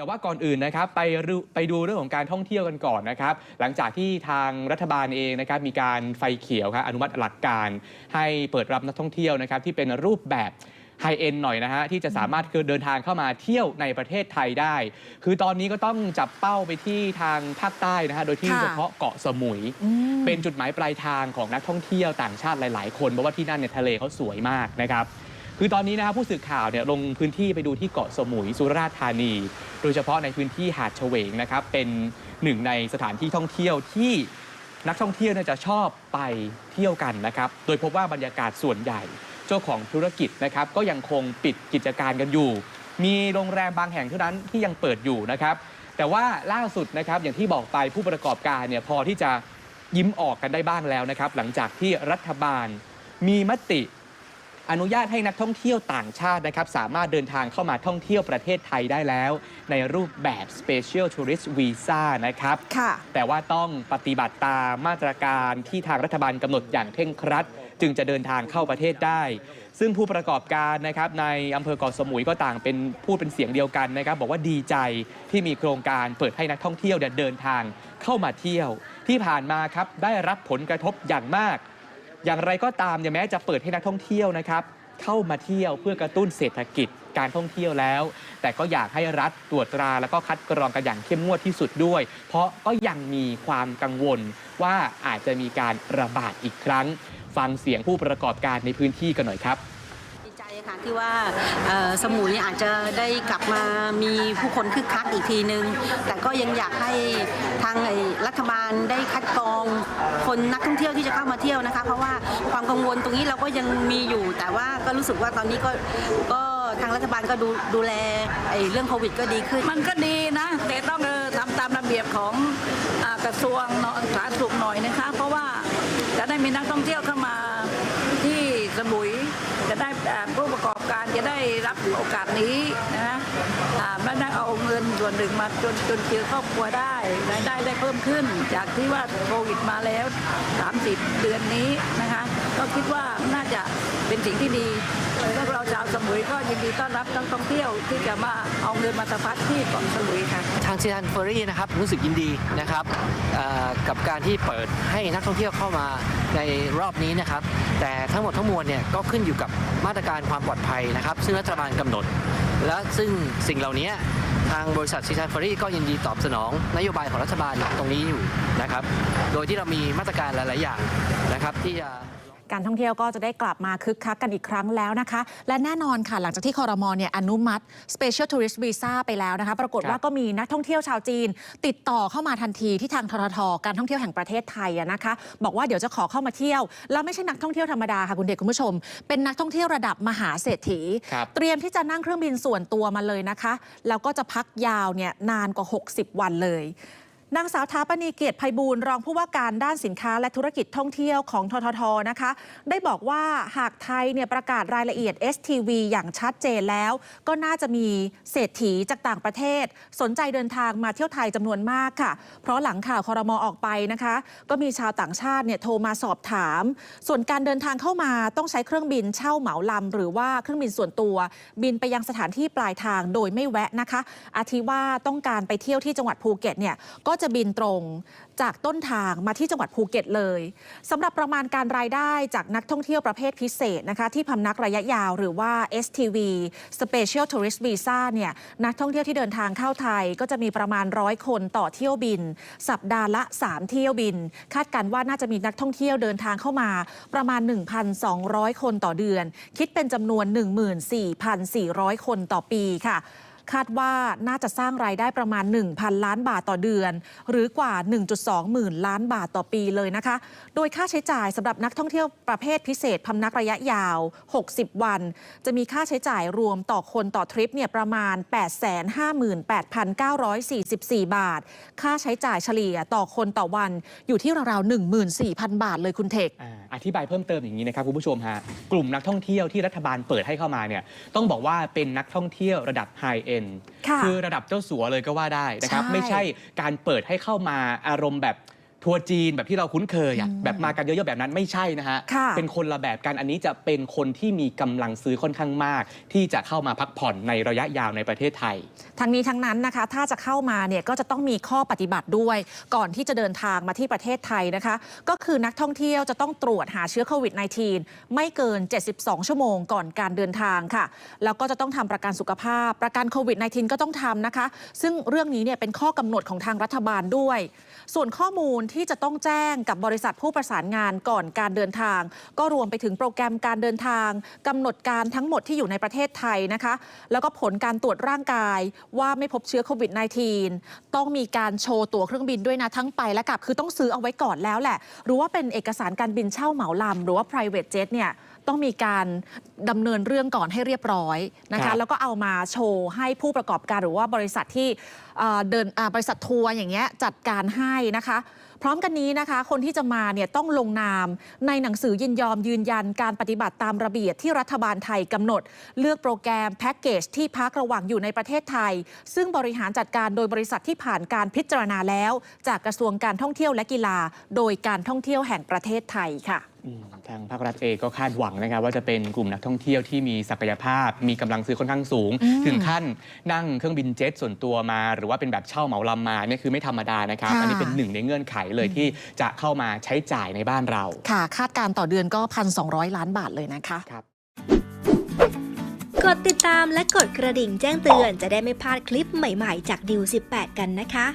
แต่ว่าก่อนอื่นนะครับไปรูไปดูเรื่องของการท่องเที่ยวกันก่อนนะครับ หลังจากที่ทางรัฐบาลเองนะครับมีการไฟเขียวครับอนุมัติหลักการ ให้เปิดรับนักท่องเที่ยวนะครับที่เป็นรูปแบบไฮเอ็นหน่อยนะฮะ ที่จะสามารถคือเดินทางเข้ามาเที่ยวในประเทศไทยได้ คือตอนนี้ก็ต้องจับเป้าไปที่ทางภาคใต้นะฮะ โดยที่ค่ะเฉพาะเกาะสมุยอืมเป็นจุดหมายปลายทางของนักท่องเที่ยวต่างชาติหลาย ๆ คนเพราะว่าที่นั่นเนี่ยทะเลเขาสวยมากนะครับ คือตอนนี้นะครับผู้สื่อข่าวเนี่ยลงพื้นที่ไปดูที่เกาะสมุยสุราษฎร์ธานี โดยเฉพาะในพื้นที่หาดเฉวงนะครับเป็นหนึ่งในสถานที่ท่องเที่ยวที่นักท่องเที่ยวเนี่ยจะชอบไปเที่ยวกันนะครับ โดยพบว่าบรรยากาศส่วนใหญ่ เจ้าของธุรกิจนะครับก็ยังคงปิดกิจการกันอยู่ มีโรงแรมบางแห่งเท่านั้นที่ยังเปิดอยู่นะครับ แต่ว่าล่าสุดนะครับอย่างที่บอกไปผู้ประกอบการเนี่ยพอที่จะยิ้มออกกันได้บ้างแล้วนะครับ หลังจากที่รัฐบาลมีมติ อนุญาตให้นักท่องเที่ยวต่างชาตินะครับสามารถเดินทางเข้ามาท่องเที่ยวประเทศไทยได้แล้ว ในรูปแบบ Special Tourist Visa นะครับค่ะแต่ว่าต้องปฏิบัติตามมาตรการที่ทางรัฐบาลกำหนดอย่างเคร่งครัด จึงจะเดินทางเข้าประเทศได้ ซึ่งผู้ประกอบการนะครับในอำเภอเกาะสมุยก็ต่างเป็นพูดเป็นเสียงเดียวกันนะครับ บอกว่าดีใจที่มีโครงการเปิดให้นักท่องเที่ยวเนี่ยเดินทางเข้ามาเที่ยว ที่ผ่านมาครับได้รับผลกระทบอย่างมาก อย่างไรก็ตามเนี่ยแม้จะเปิดให้นักท่องเที่ยวนะครับเข้ามาเที่ยวเพื่อกระตุ้นเศรษฐกิจการท่องเที่ยวแล้ว แต่ก็อยากให้รัฐตรวจตราแล้วก็คัดกรองกันอย่างเข้มงวดที่สุดด้วย เพราะก็ยังมีความกังวลว่าอาจจะมีการระบาดอีกครั้ง ฟังเสียงผู้ประกอบการในพื้นที่กันหน่อยครับ ดีใจค่ะที่ว่าสมุยอาจจะได้กลับมามีผู้คนคึกคักอีกทีนึง แต่ก็ยังอยากให้ทางรัฐบาลได้คัดกรองคนนักท่องเที่ยวที่จะเข้ามาเที่ยวนะคะ เพราะว่าความกังวลตรงนี้เราก็ยังมีอยู่ แต่ว่าก็รู้สึกว่าตอนนี้ก็ก็ทางรัฐบาลก็ดูดูแลไอ้เรื่องโควิดก็ดีขึ้น มันก็ดีนะ แต่ต้องทำตามระเบียบของอกระทรวงสาธารณสุขหน่อยนะคะ เพราะว่าจะได้มีนักท่องเที่ยวเข้ามาที่สมุย ผู้ประกอบการจะได้รับโอกาสนี้นะอ่าไม่ได้เอาเงินส่วนหนึ่งมาจนจนเจือครอบครัวได้รายได้ได้เพิ่มขึ้น จากที่ว่าโควิดมาแล้ว 30 เดือนนี้นะคะก็คิดว่าน่าจะเป็นสิ่งที่ดีพวกเราชาวสมุยก็ยินดีต้อนรับนักท่องเที่ยวที่จะมาเอาเงินมาสะพัดที่เกาะสมุยค่ะทางซีทันเฟอรี่นะครับรู้สึกยินดีนะครับกับการที่เปิดให้นักท่องเที่ยวเข้ามา ในรอบนี้นะครับ แต่ทั้งหมดทั้งมวลเนี่ยก็ขึ้นอยู่กับมาตรการความปลอดภัยนะครับ ซึ่งรัฐบาลกำหนด และซึ่งสิ่งเหล่านี้ทางบริษัทซีซันฟอรี่ก็ยินดีตอบสนอง นโยบายของรัฐบาลตรงนี้อยู่นะครับ โดยที่เรามีมาตรการหลาย ๆ อย่างนะครับที่จะ การท่องเที่ยวก็จะได้กลับมาคึกคักกันอีกครั้งแล้วนะคะ และแน่นอนค่ะ หลังจากที่คอรมอเนี่ยอนุมัติ Special Tourist Visa ไปแล้วนะคะ ปรากฏครับว่าก็มีนักท่องเที่ยวชาวจีน ติดต่อเข้ามาทันทีที่ทางทททการท่องเที่ยวแห่งประเทศไทยอะนะคะ บอกว่าเดี๋ยวจะขอเข้ามาเที่ยว แล้วไม่ใช่นักท่องเที่ยวธรรมดาค่ะคุณเด็กคุณผู้ชม เป็นนักท่องเที่ยวระดับมหาเศรษฐีครับเตรียมที่จะนั่งเครื่องบินส่วนตัวมาเลยนะคะ แล้วก็จะพักยาวเนี่ยนานกว่า 60 วันเลย นางสาวท้าปณีเกียรติภัยบูลรองผู้ว่าการด้านสินค้าและธุรกิจท่องเที่ยวของทททนะคะ ได้บอกว่าหากไทยเนี่ยประกาศรายละเอียด STV อย่างชัดเจนแล้ว ก็น่าจะมีเศรษฐีจากต่างประเทศ สนใจเดินทางมาเที่ยวไทยจำนวนมากค่ะ เพราะหลังข่าวคอรมอออกไปนะคะ ก็มีชาวต่างชาติเนี่ยโทรมาสอบถาม ส่วนการเดินทางเข้ามาต้องใช้เครื่องบินเช่าเหมาลำหรือว่าเครื่องบินส่วนตัว บินไปยังสถานที่ปลายทางโดยไม่แวะนะคะ อาทิว่าต้องการไปเที่ยวที่จังหวัดภูเก็ตเนี่ยก็จะบินตรงจากต้นทางมาที่จังหวัดภูเก็ตเลยสำหรับประมาณการรายได้จากนักท่องเที่ยวประเภทพิเศษนะคะที่พำนักระยะยาวหรือว่า STV Special Tourist Visa เนี่ยนักท่องเที่ยวที่เดินทางเข้าไทยก็จะมีประมาณร้อยคนต่อเที่ยวบิน สัปดาห์ละ 3 เที่ยวบิน คาดการณ์ว่าน่าจะมีนักท่องเที่ยวเดินทางเข้ามาประมาณ 1,200 คนต่อเดือน คิดเป็นจำนวน 14,400 คนต่อปีค่ะ คาดว่าน่าจะสร้างรายได้ประมาณ 1,000 ล้านบาทต่อเดือน หรือกว่า 1.2 หมื่นล้านบาทต่อปีเลยนะคะ โดยค่าใช้จ่ายสำหรับนักท่องเที่ยวประเภทพิเศษพำนักระยะยาว 60 วัน จะมีค่าใช้จ่ายรวมต่อคนต่อทริปเนี่ยประมาณ 858,944 บาท ค่าใช้จ่ายเฉลี่ยต่อคนต่อวันอยู่ที่ราวๆ14,000 บาทเลยคุณเทค อ่าอธิบายเพิ่มเติมอย่างนี้นะครับคุณผู้ชมฮะกลุ่มนักท่องเที่ยวที่รัฐบาลเปิดให้เข้ามาเนี่ยต้องบอกว่าเป็นนักท่องเที่ยวระดับไฮเอ็นค่ะ คือระดับเจ้าสัวเลยก็ว่าได้นะครับใช่ไม่ใช่การเปิดให้เข้ามาอารมณ์แบบ ทัวร์จีนแบบที่เราคุ้นเคยอะอืมแบบมากันเยอะๆแบบนั้นไม่ใช่นะฮะ ค่ะเป็นคนละแบบกันอันนี้จะเป็นคนที่มีกำลังซื้อค่อนข้างมาก ที่จะเข้ามาพักผ่อนในระยะยาวในประเทศไทย ทั้งนี้ทั้งนั้นนะคะ ถ้าจะเข้ามาเนี่ยก็จะต้องมีข้อปฏิบัติด้วย ก่อนที่จะเดินทางมาที่ประเทศไทยนะคะ ก็คือนักท่องเที่ยวจะต้องตรวจหาเชื้อโควิด -19 ไม่เกิน 72 ชั่วโมงก่อนการเดินทางค่ะ แล้วก็จะต้องทำประกันสุขภาพ ประกันโควิด -19 ก็ต้องทำนะคะ ซึ่งเรื่องนี้เนี่ยเป็นข้อกำหนดของทางรัฐบาลด้วย ส่วนข้อมูลที่จะต้องแจ้งกับบริษัทผู้ประสานงานก่อนการเดินทาง ก็รวมไปถึงโปรแกรมการเดินทางกำหนดการทั้งหมดที่อยู่ในประเทศไทยนะคะแล้วก็ผลการตรวจร่างกายว่าไม่พบเชื้อโควิด -19 ต้องมีการโชว์ตั๋วเครื่องบินด้วยนะทั้งไปและกลับคือต้องซื้อเอาไว้ก่อนแล้วแหละ หรือว่าเป็นเอกสารการบินเช่าเหมาลำหรือว่า private jet เนี่ยต้องมีการดำเนินเรื่องก่อนให้เรียบร้อยนะครัคะบแล้วก็เอามาโชว์ให้ผู้ประกอบการหรือว่าบริษัทที่เอ่อเดินอ่าบริษัททัวร์อย่างเงี้ยจัดการให้นะคะ พร้อมกันนี้นะคะ คนที่จะมาเนี่ยต้องลงนาม ในหนังสือยินยอมยืนยันการปฏิบัติตามระเบียบที่รัฐบาลไทยกำหนด เลือกโปรแกรมแพ็กเกจที่พักระหว่างอยู่ในประเทศไทย ซึ่งบริหารจัดการโดยบริษัทที่ผ่านการพิจารณาแล้ว จากกระทรวงการท่องเที่ยวและกีฬา โดยการท่องเที่ยวแห่งประเทศไทยค่ะทางภาครัฐเองก็คาดหวังนะครับว่าจะเป็นกลุ่มนักท่องเที่ยวที่มีศักยภาพ มีกำลังซื้อค่อนข้างสูงอืมถึงขั้นนั่งเครื่องบินเจ็ตส่วนตัวมา หรือว่าเป็นแบบเช่าเหมาลำมาเนี่ยคือไม่ธรรมดานะครับค่ะอันนี้เป็นหนึ่งในเงื่อนไขเลยที่จะเข้ามาใช้จ่ายในบ้านเรา ค่ะ คาดการณ์ต่อเดือนก็ 1,200 ล้านบาทเลยนะคะครับกดติดตามและกดกระดิ่งแจ้งเตือนจะได้ไม่พลาดคลิปใหม่ๆ จากดิว18 กันนะคะ